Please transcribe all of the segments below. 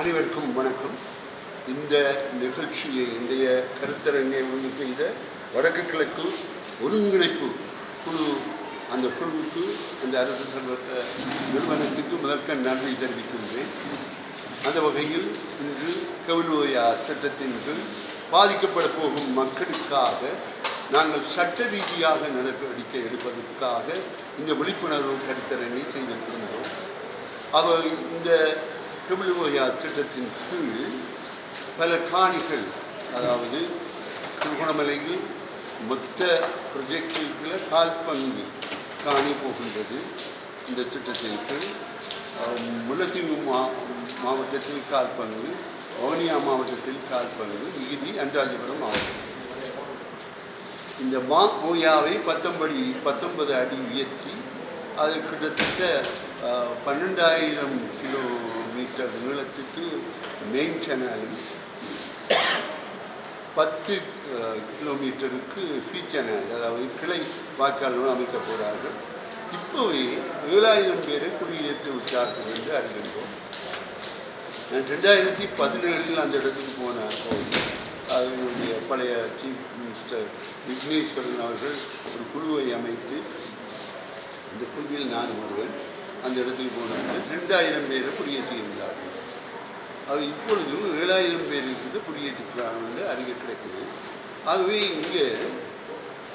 அனைவருக்கும் வணக்கம். இந்த நிகழ்ச்சியை இன்றைய கருத்தரங்கை ஒன்று செய்த வடக்கு கிழக்கு ஒருங்கிணைப்பு குழு அந்த குழுவுக்கு அந்த அரசு சர்வ நிறுவனத்துக்கு முதற்க நன்றி தெரிவிக்கின்றேன். அந்த வகையில் இன்று கவுலோயா சட்டத்தின் கீழ் பாதிக்கப்பட போகும் மக்களுக்காக நாங்கள் சட்ட ரீதியாக நடவடிக்கை எடுப்பதற்காக இந்த விழிப்புணர்வு கருத்தரங்கை செய்திருக்கின்றோம். அவர் இந்த டபிள்யூஓயா திட்டத்தின் கீழ் பல காணிகள் அதாவது திருகோணமலையில் மொத்த ப்ரொஜெக்டுகளை கால் பங்கு காணி போகின்றது இந்த திட்டத்தின் கீழ். அஹ், முல்லைத்தீவு மா மாவட்டத்தில் கால் பங்கு வவுனியா மாவட்டத்தில் கால் பங்கு மிகுதி அன்றாஜபுரம் மாவட்டம். இந்த மா ஓயாவை பத்தொன்படி பத்தொன்பது அடி உயர்த்தி அது கிட்டத்தட்ட பன்னெண்டாயிரம் கிலோ மீட்டர் நீளத்துக்கு மெயின் சேனலும் பத்து கிலோமீட்டருக்கு ஃபீ சேனல் அதாவது கிளை வாய்க்காலும் அமைக்க போகிறார்கள் இப்போவே ஏழாயிரம் பேரை குடியேற்று விட்டார்கள் என்று அறிகின்றோம். நான் ரெண்டாயிரத்தி பதினேழில் அந்த இடத்துக்கு போனேன் அதனுடைய பழைய சீஃப் மினிஸ்டர் விக்னேஸ்வரன் அவர்கள் ஒரு குழுவை அமைத்து அந்த குழுவில் நான் வருவேன். அந்த இடத்துக்கு போனாங்க ரெண்டாயிரம் பேரை குடியேற்றியிருந்தார்கள். அது இப்பொழுதும் ஏழாயிரம் பேர் குடியேற்றிக்கிறாங்க என்று அறிக்கை கிடைக்குது ஆகவே இங்கே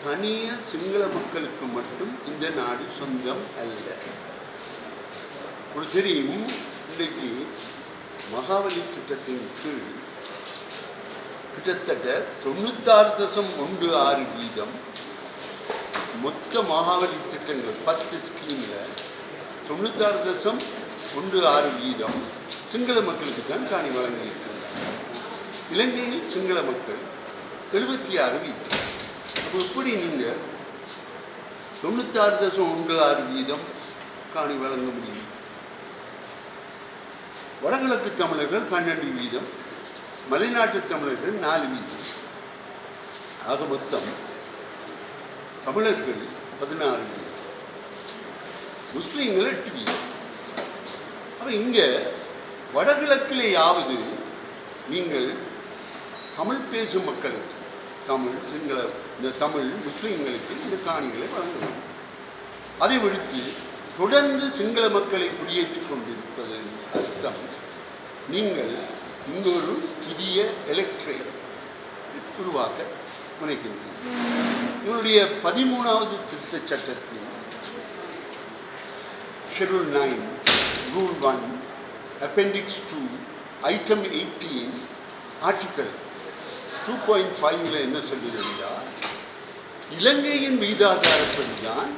தனிய சிங்கள மக்களுக்கு மட்டும் இந்த நாடு சொந்தம் அல்ல. ஒரு தெரியும் இன்றைக்கு மகாவலி திட்டத்தின் கீழ் கிட்டத்தட்ட தொண்ணூத்தாறு தசம் ஒன்று ஆறு வீதம் மொத்த மகாவலி திட்டங்கள் பத்து ஸ்கீமில் தொண்ணூத்தாறு தசம் ஒன்று ஆறு வீதம் சிங்கள மக்களுக்கு தான் காணி வழங்கியிருக்கிறார் இலங்கையில் சிங்கள மக்கள் எழுபத்தி ஆறு வீதம். அப்போ எப்படி நீங்கள் தொண்ணூத்தாறு தசம் ஒன்று ஆறு வீதம் காணி வழங்க முடியும்? வடகிழக்கு தமிழர்கள் பன்னெண்டு வீதம் மலைநாட்டு தமிழர்கள் நாலு வீதம். ஆக மொத்தம் தமிழர்கள் பதினாறு வீதம் முஸ்லீம்கள் எட்டு அப்போ இங்கே வடகிழக்கிலேயாவது நீங்கள் தமிழ் பேசும் மக்களுக்கு தமிழ் சிங்கள இந்த தமிழ் முஸ்லீம்களுக்கு இந்த காணிகளை வழங்க வேண்டும். அதை விடுத்து தொடர்ந்து சிங்கள மக்களை குடியேற்றிக் கொண்டிருப்பது அர்த்தம். நீங்கள் இங்கு ஒரு புதிய எலக்ட்ரை உருவாக்க முனைக்கின்றீர்கள் இவருடைய பதிமூணாவது திருத்தச் சட்டத்தில் schedule nine rule one appendix two item eighteen article two point ஃபைவ்ல என்ன சொல்லுது என்றால் இலங்கையின் வீதாசாரப்படி தான்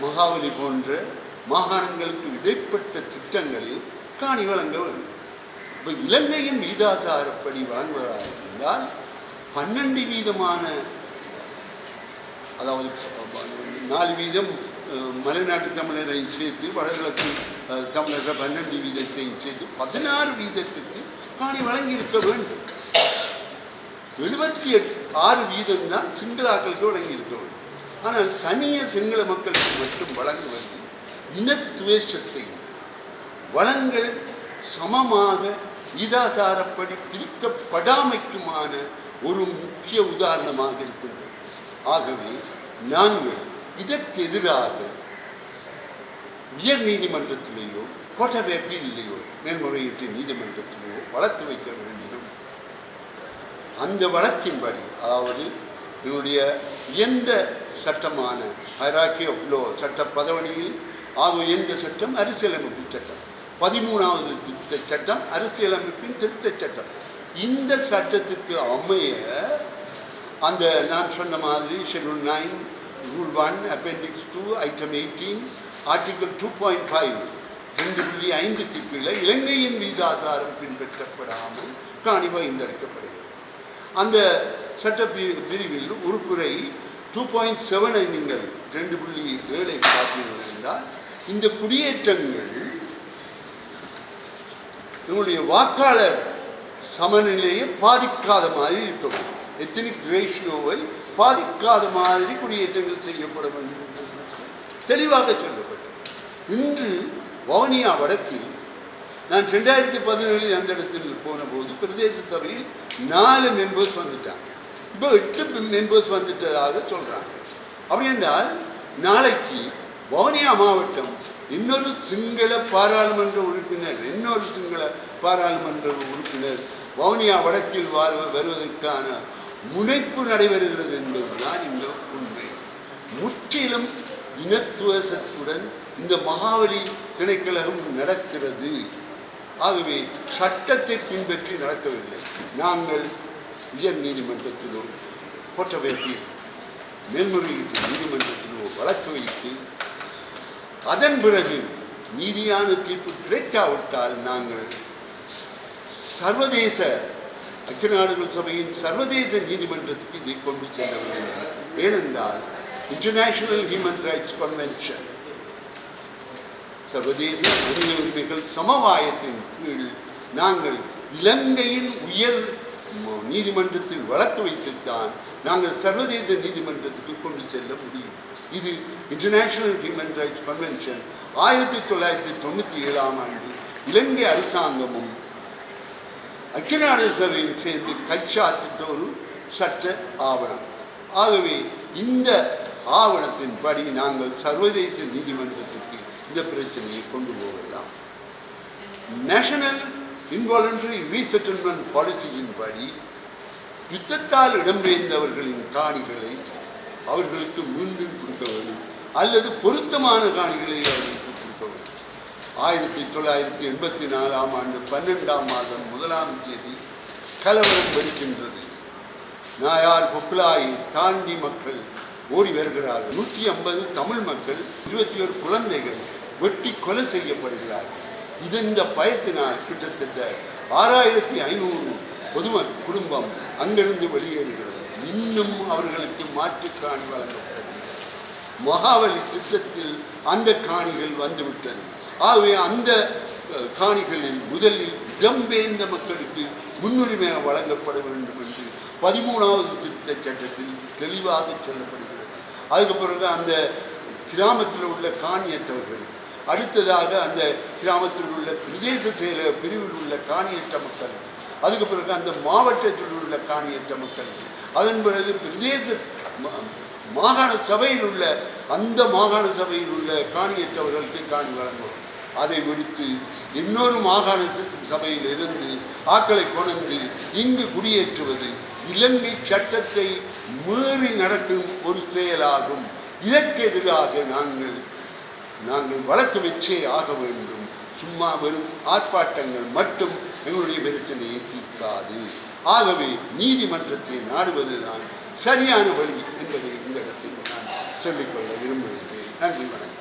மகாவலி போன்ற மாகாணங்களுக்கு இடைப்பட்ட திட்டங்களில் காணி வழங்க வேண்டும் இப்போ இலங்கையின் வீதாசாரப்படி வழங்குவதாக இருந்தால் பன்னெண்டு வீதமான அதாவது நாலு வீதம் மலைநாட்டு தமிழரை சேர்த்து வடகிழக்கு தமிழர்கள் பன்னெண்டு வீதத்தையும் சேர்த்து பதினாறு வீதத்துக்கு காணி வழங்கியிருக்க வேண்டும். எழுபத்தி எட் ஆறு வீதம் தான் சிங்களாக்களுக்கு வழங்கியிருக்க வேண்டும். ஆனால் தனிய சிங்கள மக்களுக்கு மட்டும் வழங்குவது இனத்துவேஷத்தையும் வளங்கள் சமமாக விதாசாரப்படி பிரிக்கப்படாமைக்குமான ஒரு முக்கிய உதாரணமாக இருக்கின்றது. ஆகவே நாங்கள் இதற்கு எதிராக உயர் நீதிமன்றத்திலேயோ கோட்டை அப்பீலிலேயோ மேல்முறையீட்டு நீதிமன்றத்திலேயோ வழக்கு வைக்க வேண்டும். அந்த வழக்கின்படி அதாவது என்னுடைய எந்த சட்டமான ஹைராக்கி ஆஃப் லோ சட்ட பதவணியில் ஆக எந்த சட்டம் அரசியலமைப்பு சட்டம். பதிமூணாவது திருத்தச் சட்டம் அரசியலமைப்பின் திருத்தச் சட்டம். இந்த சட்டத்துக்கு அமைய அந்த நான் சொன்ன மாதிரி schedule nine rule one appendix two item eighteen article two point five ரெண்டு புள்ளி ஐந்துக்கு கீழே இலங்கையின் வீதாசாரம் பின்பற்றப்படாமல் காணி பகிர்ந்தளிக்கப்படுகிறது அந்த சட்ட பி- பிரிவில் உறுப்புரை டூ பாயிண்ட் செவனை நீங்கள் ரெண்டு புள்ளி ஏழை பார்த்தீர்கள் என்றால் இந்த குடியேற்றங்கள் உங்களுடைய வாக்காளர் சமநிலையை பாதிக்காத மாதிரி இருக்கணும் எத்தனிக் ரேஷியோவை பாதிக்காத மாதிரி குடியேற்றங்கள் செய்யப்படும் என்று தெளிவாக சொல்லப்பட்டது. இன்று வவுனியா வடக்கில் நான் ரெண்டாயிரத்தி பதினேழில் அந்த இடத்தில் போனபோது பிரதேச சபையில் நாலு மெம்பர்ஸ் வந்துட்டாங்க. இப்போ எட்டு மெம்பர்ஸ் வந்துட்டதாக சொல்கிறாங்க அப்படி என்றால் நாளைக்கு வவுனியா மாவட்டம் இன்னொரு சிங்கள பாராளுமன்ற உறுப்பினர் இன்னொரு சிங்கள பாராளுமன்ற உறுப்பினர் வவுனியா வடக்கில் வருவதற்கான முனைப்பு நடைபெறுகிறது என்பதுதான் இந்த உண்மை. முற்றிலும் இனத்துவசத்துடன் இந்த மகாவலி திணைக்கழகம் நடக்கிறது. ஆகவே சட்டத்தை பின்பற்றி நடக்கவில்லை. நாங்கள் உயர் நீதிமன்றத்திலோ கோட்டபேட்டில் மேல்முறையீட்டு நீதிமன்றத்திலோ வழக்கு வைத்து அதன் பிறகு நீதியான தீர்ப்பு கிடைக்காவிட்டால் நாங்கள் சர்வதேச ஐக்கிய நாடுகள் சபையின் சர்வதேச நீதிமன்றத்துக்கு இதை கொண்டு செல்ல வேண்டும் ஏனென்றால் இன்டர்நேஷனல் ஹியூமன் ரைட்ஸ் கன்வென்ஷன் சர்வதேச மனித உரிமைகள் சமவாயத்தின் கீழ் நாங்கள் இலங்கையின் உயர் நீதிமன்றத்தில் வழக்கு வைத்துத்தான் நாங்கள் சர்வதேச நீதிமன்றத்துக்கு கொண்டு செல்ல முடியும். இது இன்டர்நேஷனல் ஹியூமன் ரைட்ஸ் கன்வென்ஷன் ஆயிரத்தி தொள்ளாயிரத்தி தொண்ணூற்றி ஏழாம் ஆண்டு இலங்கை அரசாங்கமும் ஐக்கிய நாடு சபையும் சேர்ந்து கைச்சாத்திட்ட ஒரு சட்ட ஆவணம். ஆகவே இந்த ஆவணத்தின்படி நாங்கள் சர்வதேச நீதிமன்றத்துக்கு இந்த பிரச்சனையை கொண்டு போகலாம். நேஷனல் இன்வாலண்டரி ரீசெட்டில்மெண்ட் பாலிசியின்படி யுத்தத்தால் இடம்பெயர்ந்தவர்களின் காணிகளை அவர்களுக்கு மீண்டும் கொடுக்க வேண்டும். அல்லது பொருத்தமான காணிகளை அவர்களுக்கு கொடுக்க வேண்டும். ஆயிரத்தி தொள்ளாயிரத்தி எண்பத்தி நாலாம் ஆண்டு பன்னெண்டாம் மாதம் முதலாம் தேதி கலவரம் வெடிக்கின்றது. நாயார் பொக்குலாயை தாண்டி மக்கள் ஓடி வருகிறார்கள். நூற்றி ஐம்பது தமிழ் மக்கள் இருபத்தி ஒரு குழந்தைகள் வெட்டி கொலை செய்யப்படுகிறார்கள். இது இந்த பயத்தினால் கிட்டத்தட்ட ஆறாயிரத்தி ஐநூறு பொதுமக் குடும்பம் அங்கிருந்து வெளியேறுகிறது. இன்னும் அவர்களுக்கு மாற்றுக்காணி வழங்கப்படவில்லை. மகாவலி திட்டத்தில் அந்த காணிகள் வந்துவிட்டது. ஆகவே அந்த காணிகளில் முதலில் இடம்பெயர்ந்த மக்களுக்கு முன்னுரிமை வழங்கப்பட வேண்டும் என்று பதிமூணாவது திருத்த சட்டத்தில் தெளிவாக சொல்லப்படுகிறது. அதுக்கு பிறகு அந்த கிராமத்தில் உள்ள காணியற்றவர்கள் அடுத்ததாக அந்த கிராமத்தில் உள்ள பிரதேச செயல பிரிவில் உள்ள காணியற்ற மக்கள் அதுக்கு பிறகு அந்த மாவட்டத்தில் உள்ள காணியற்ற மக்கள் அதன் பிறகு பிரதேச ம- மாகாண சபையில் உள்ள அந்த மாகாண சபையில் உள்ள காணியற்றவர்களுக்கு காணி வழங்குவோம் அதை விடுத்து இன்னொரு மாகாண சபையில் இருந்து ஆக்களை கொணந்து இங்கு குடியேற்றுவது இலங்கை சட்டத்தை மீறி நடக்கும் ஒரு செயலாகும். இதற்கு எதிராக நாங்கள் நாங்கள் வழக்கு வச்சே ஆக வேண்டும். சும்மா வெறும் ஆர்ப்பாட்டங்கள் மட்டும் எங்களுடைய பிரச்சனையை தீர்க்காது. ஆகவே நீதிமன்றத்தை நாடுவதுதான் சரியான வழி என்பதை இந்த சொல்லிக்கொள்ள விரும்புகின்றேன். நன்றி வணக்கம்.